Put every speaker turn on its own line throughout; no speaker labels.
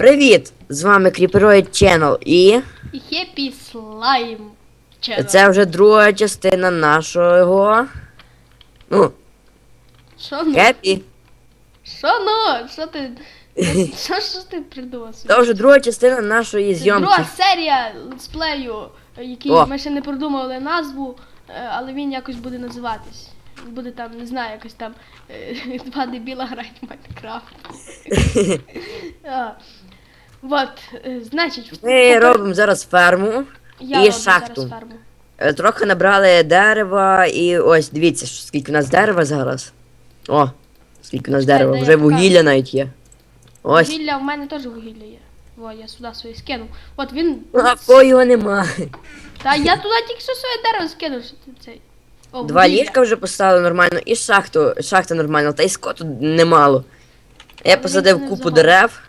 Привіт! З вами Creeperoid Channel і
Хеппі слайм. Чено.
це вже друга частина нашого. Ну,
Що ну?
Кепі.
Що ну? Що ти? Що що ти придумав?
Це вже друга частина нашої зйомки.
Друга серія летсплею, який
О.
ми ще не продумали назву, е, але він якось буде називатись. Буде там, не знаю, якось там е, два дебіла грають в Майнкрафт. А, Вот, е, значить,
Ми
попер-
робимо зараз ферму.
я
і
роблю
шахту.
зараз ферму.
Е, Трохи набрали дерева і ось дивіться, що- скільки у нас дерева зараз. О, скільки у нас
Чекай,
дерева. Вже
я покажу.
вугілля навіть є. Ось.
Вугілля, в мене теж вугілля є. Во, я сюди своє скинув. От він.
А в кого його нема.
Та я туди тільки що своє дерево скинув, що ти цей. О,
Два
вугілля.
ліжка вже поставили нормально, і шахту, шахта нормально, та й скоту немало. Я
він
посадив
не
купу
взагалі.
дерев,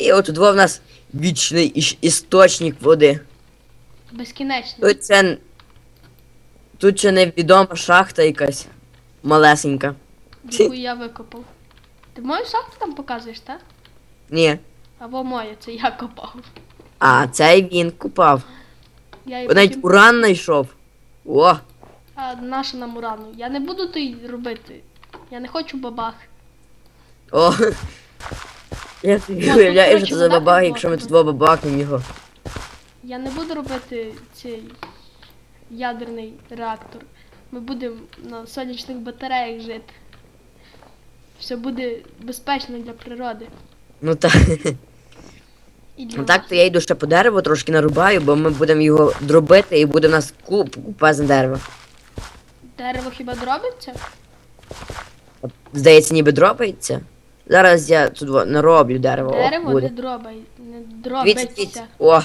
і от два в нас вічний іш- істочник води.
Безкінечно.
Тут це. Тут ще невідома шахта якась малесенька.
Яку я викопав. Ти мою шахту там показуєш, так?
Ні.
Або моє, це я копав.
А, цей він купав.
Я її
Навіть
потім...
уран знайшов. О!
А наша нам урану. Я не буду той робити. Я не хочу бабах.
О! Я собі уявляю, що це за бабах, якщо ми тут два бабахнемо його.
Я не буду робити цей ядерний реактор. Ми будемо на сонячних батареях жити. Все буде безпечно для природи.
Ну так.
І для
Ну так, то я йду ще по дереву, трошки нарубаю, бо ми будемо його дробити і буде в нас куп, купезне дерево.
Дерево хіба дробиться?
Здається, ніби дропається. Зараз я тут во- нароблю дерево. О,
Дерево
буде.
не дробай, не
Дивіться,
дробиться.
дивіться. О,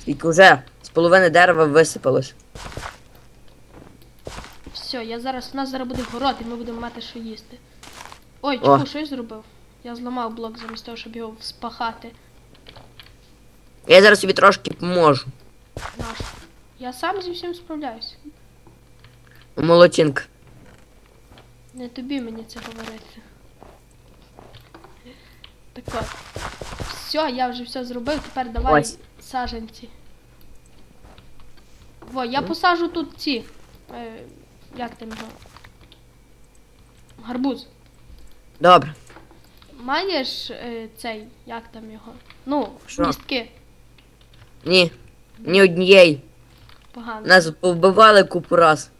скільки вже з половини дерева висипалось.
Все, я зараз, у нас зараз буде город, і ми будемо мати що їсти. Ой,
О.
чому, що я зробив? Я зламав блок замість того, щоб його спахати.
Я зараз собі трошки поможу.
Наш. Я сам зі всім справляюсь.
Молодчинка.
Не тобі мені це говорити. Так от. Все, я вже все зробив, тепер давай
Ось.
саженці. Во, я посажу тут ці. Е, як там його? Гарбуз.
Добре.
Маєш е, цей, як там його? Ну,
Що?
містки.
Ні. Ні однієї.
Погано.
Нас повбивали купу раз.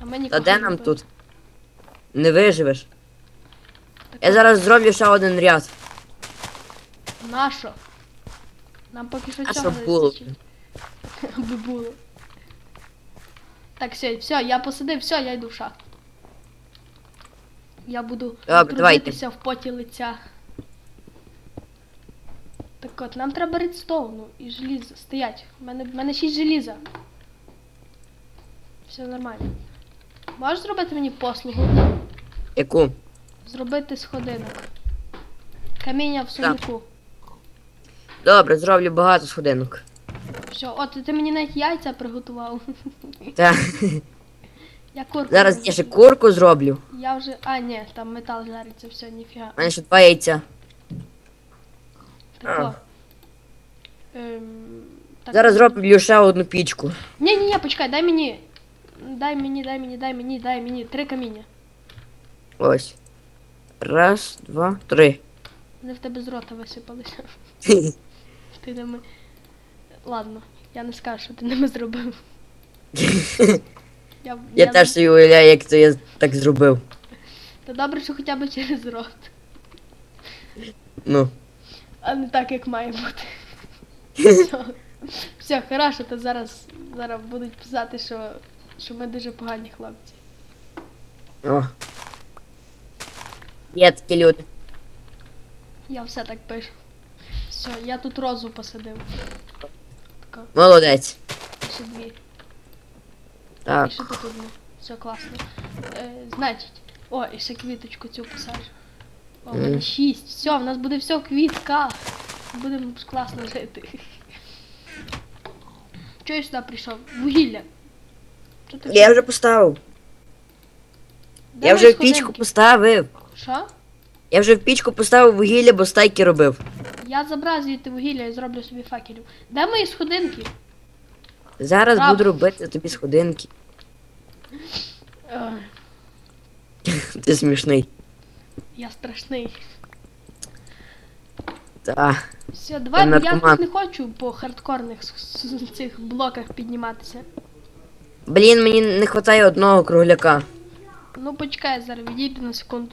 А мені
Та де нам тут? Не виживеш. Я зараз зроблю ще один ряд.
Нащо? Нам поки що
А
цього
щоб
не
було.
вистачить. Аби було. Так, все, все, я посадив, все, я йду в шахту. Я буду
Добре, давайте.
трудитися в поті лиця. Так от, нам треба редстоуну і желіза. Стоять. У мене, в мене 6 желіза. Все нормально. Можеш зробити мені послугу?
Яку?
Зробити сходинок. Каміння в сундуку.
Добре, зроблю багато сходинок.
Все, от ти мені навіть яйця приготував.
Та.
Я курку.
Зараз я ще курку зроблю.
Я вже. А, ні, там метал жариться, все, ніфіга.
У мене ще два яйця.
Ем, так.
Зараз зроблю ще одну пічку.
Ні, ні, ні, почекай, дай мені. Дай мені, дай мені, дай мені, дай мені. Три каміння.
Ось. Раз, два, три.
Вони в тебе з рота висипалися. Ти ними. Ладно, я не скажу, що ти ними зробив. Я,
Я теж собі уявляю, як то я так зробив.
Та добре, що хоча б через рот.
Ну.
А не так, як має бути. Все, все хорошо, то зараз, зараз будуть писати, що, що ми дуже погані хлопці.
О. Є такі люди.
Я все так пишу. Все, я тут розу посадив. Тако,
Молодець.
і ще дві. І
Так.
ще тут одну. Все класно. Е, значить. О, і ще квіточку цю посаджу. О, в мене
Мгм.
шість. Все, в нас буде все в квітках. Будемо класно жити. Чого я сюди прийшов? Вугілля. Що ти
Я вже поставив.
Де
Я вже пічку поставив.
Що?
Я вже в пічку поставив вугілля, бо стайки робив.
Я забрав звідти вугілля і зроблю собі факелів. Де мої сходинки?
Зараз
Раб.
буду робити тобі сходинки.
Е,
Ти смішний.
я страшний.
Та.
Все, давай, бо я
наркоман.
тут не хочу по хардкорних с- с- цих блоках підніматися.
Блін, мені не вистачає одного кругляка.
Ну почекай, зараз відійди на секунду.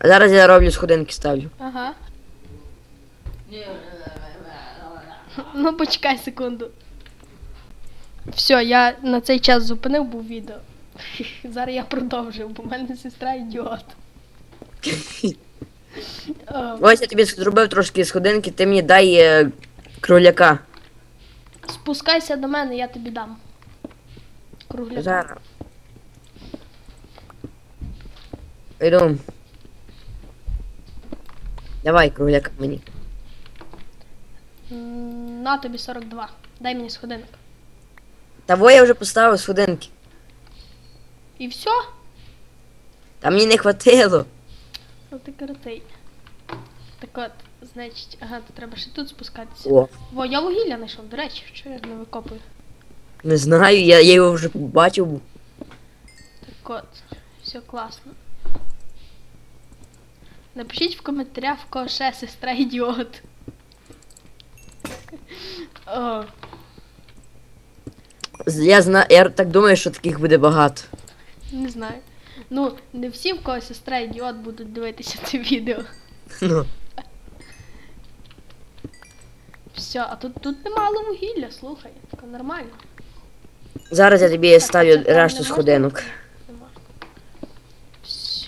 А зараз я роблю сходинки ставлю.
Ага. Ну почекай секунду. Все, я на цей час зупинив був відео. Зараз я продовжив, бо в мене сестра ідіот.
Ось я тобі зробив трошки сходинки, ти мені дай е, кругляка.
Спускайся до мене, я тобі дам. Кругляка.
Зараз. Йду. Давай кругляка мені.
М, На тобі 42. Дай мені сходинок.
Того я вже поставив сходинки.
І все?
Та мені не хватило.
Ну ти крутий. Так от, значить, ага, то треба ще тут спускатися.
О,
Во, я вугілля знайшов, до речі, що я не викопую.
не знаю, я, я його вже побачив.
Так от, все класно. Напишіть в коментарях, в кого ще сестра ідіот. О,
Я знаю, я так думаю, що таких буде багато.
не знаю. Ну, не всі, в кого сестра ідіот, будуть дивитися це відео.
Ну.
Все, а тут, тут немало вугілля, слухай. Так нормально.
Зараз я тобі ставлю решту сходинок.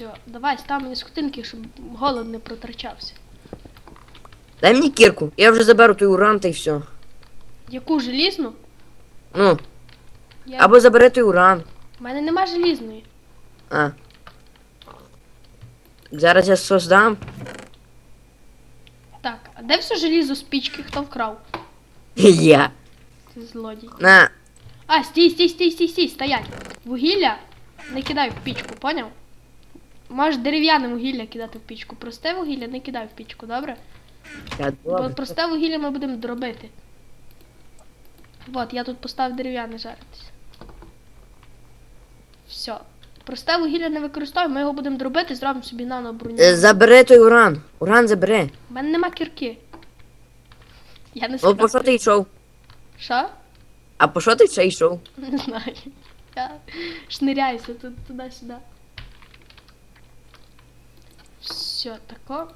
Все, давай став мені сходинки, щоб голод не протрачався.
Дай мені кірку, я вже заберу той уран та й все.
Яку желізну?
Ну,
Я...
або забери той уран.
У мене нема желізної.
А. Зараз я создам.
Так, а де все желізо з пічки? Хто вкрав?
Я.
Це злодій.
На.
А, стій, стій, стій, стій, стій, стоять. Вугілля не кидай в пічку, поняв? Можеш дерев'яне вугілля кидати в пічку. Просте вугілля не кидай в пічку, добре?
Я
Бо
добре.
просте вугілля ми будемо дробити. От, я тут поставив дерев'яне жаритись. Все. Просте вугілля не використовуємо, ми його будемо дробити, зробимо собі наноброню.
Е, Забери той уран. Уран забери.
У мене нема кірки. Я не
Ну, по що ти йшов?
Що?
А по що ти ще йшов?
Не знаю. Я шниряюся тут туди-сюди. Все, тако.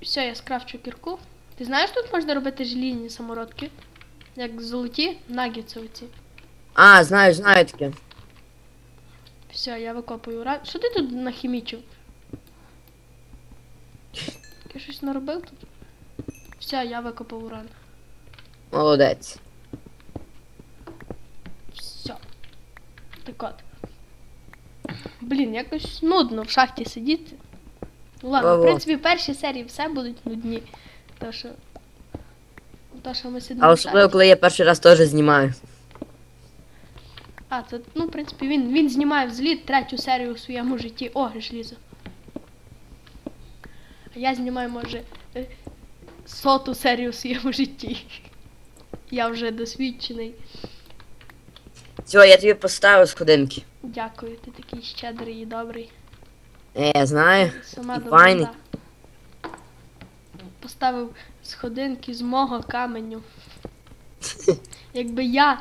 Все, я скрафчу кірку. Ти знаєш, тут можна робити желізні самородки? Як золоті нагітси оці.
А, знаю, знаю таке.
Все, я викопую уран. Що ти тут нахімічив? Я щось наробив тут? Все, я викопав уран.
Молодець.
Все. Так от. Блін, якось нудно в шахті сидіти. Ну ладно, в
Во-во.
принципі, в першій серії все будуть нудні. То що. То, що ми сидимо.
А особливо, коли я перший раз теж знімаю.
А, це, ну, в принципі, він, він знімає взліт третю серію у своєму житті. О, желізо. А я знімаю, може, е, соту серію у своєму житті. Я вже досвідчений.
Все, я тобі поставив сходинки.
Дякую, ти такий щедрий і добрий.
Е, я знаю.
Сама
І
доброта.
файний.
Поставив сходинки з мого каменю. Якби я.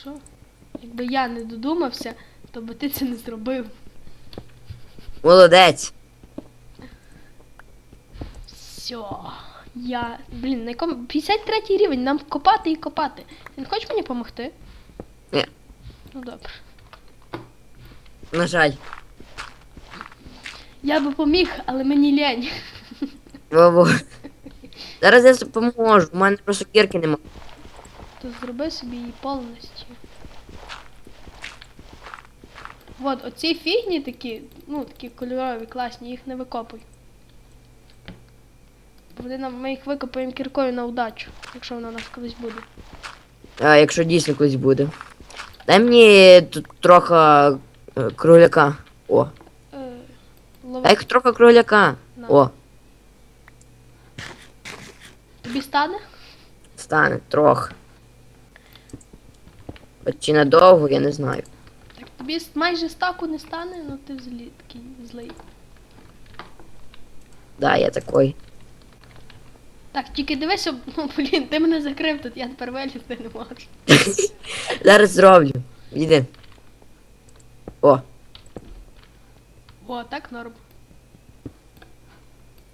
Що? Якби я не додумався, то би ти це не зробив.
Молодець.
Все. Я. Блін, на якому. 53 рівень, нам копати і копати. Ти не хочеш мені допомогти?
Ні.
Ну добре.
На жаль.
Я би поміг, але мені лень.
Во-во. Зараз я допоможу. У мене просто кірки нема.
То зроби собі її повністю. От, оці фігні такі, ну, такі кольорові, класні, їх не викопуй. Бо Вони нам, ми їх викопаємо кіркою на удачу, якщо вона у нас колись буде.
А, якщо дійсно колись буде. Дай мені тут трохи е, кругляка. О.
Лови.
Дай трохи кроляка.
На.
О,
Тобі стане?
стане трохи. От чи надовго, я не знаю.
Так тобі майже стаку не стане, ну ти взагалі такий злий.
Да, я такой.
Так, тільки дивись, щоб, ну блін, ти мене закрив тут, я тепер вилізти не можу.
Зараз зроблю. Відійди. О,
О, так норм.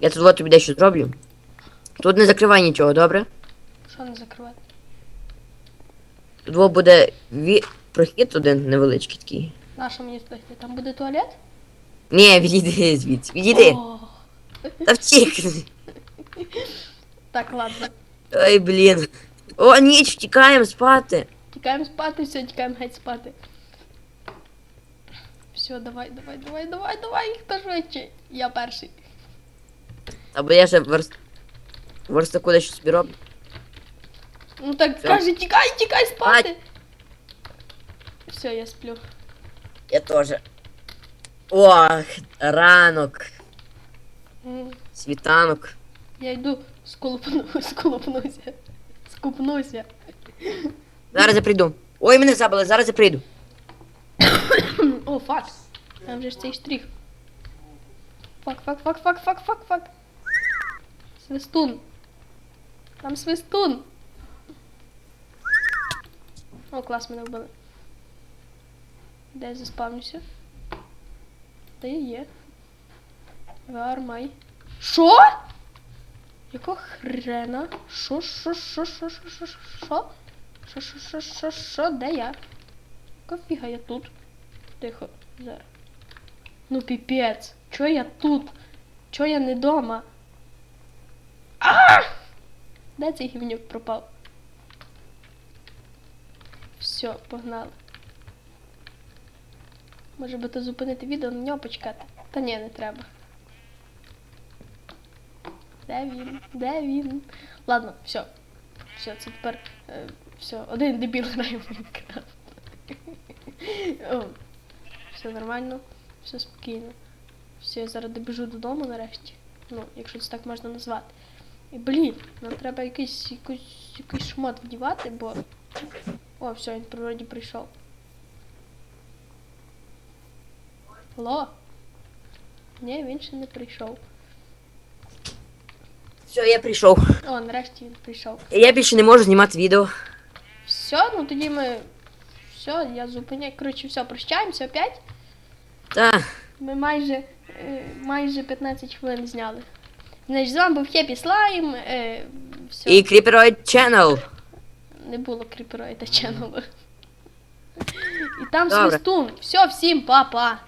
Я тут от тобі дещо зроблю. Тут не закривай нічого, добре?
Що не закривати?
Тут буде ві... прохід один невеличкий такий.
Наша мені йти? Там буде туалет?
Ні, відійди звідси. Відійди. Та втікни.
так, ладно.
Ой, блін. О, ніч, втікаємо спати.
Тікаємо спати, все, тікаємо геть спати. Все, давай, давай, давай, давай, давай, хто швидше. Я перший.
Або я ще верст... верстаку дещо собі роблю.
Ну так
Всё.
каже, тікай, тікай спати. Все, я сплю.
Я теж. Ох, ранок,
М,
світанок.
Я йду сколупну, сколупнуся. Скупнуся.
Зараз я прийду. Ой, мене забили, зараз я прийду.
О, фак. Там же ж цей штрих. Фак, фак, фак, фак, фак, фак, фак. Свистун. Там свистун. О, клас мене вбили. Де я заспавнюся? Де я є? Вармай. Що? Якого хрена? Що, що, що, що, що, що, що? Що, що, що, що, що, де я? Яка фіга я тут? Тихо, зараз. Ну піпець. Чо я тут? Чо я не дома? А! Де цей гівнюк пропав? Все, погнали. Може би то зупинити відео, на нього почекати. Та ні, не треба. Де він? Де він? Ладно, все. Все, це тепер. Е, все, один дебіл грає в Майнкрафт. Все нормально, все спокійно. Все, я зараз добіжу додому нарешті. Ну, якщо це так можна назвати. І блін, нам треба якийсь, якийсь, якийсь шмот вдівати, бо. О, все, він вроді прийшов. Алло? Ні, він ще не прийшов.
Все, я прийшов.
О, нарешті він прийшов.
Я більше не можу знімати відео.
Все, ну тоді ми. Все, я зупиняю. Коротше, все, прощаємося опять.
Та,
Ми майже, е, майже 15 хвилин зняли. Значить, з вами був Хеппі Слайм. Е, все,
і Creeperoid Channel.
не було Кріпероїда Channel. І там
Добре.
свистун. Все, всім па-па.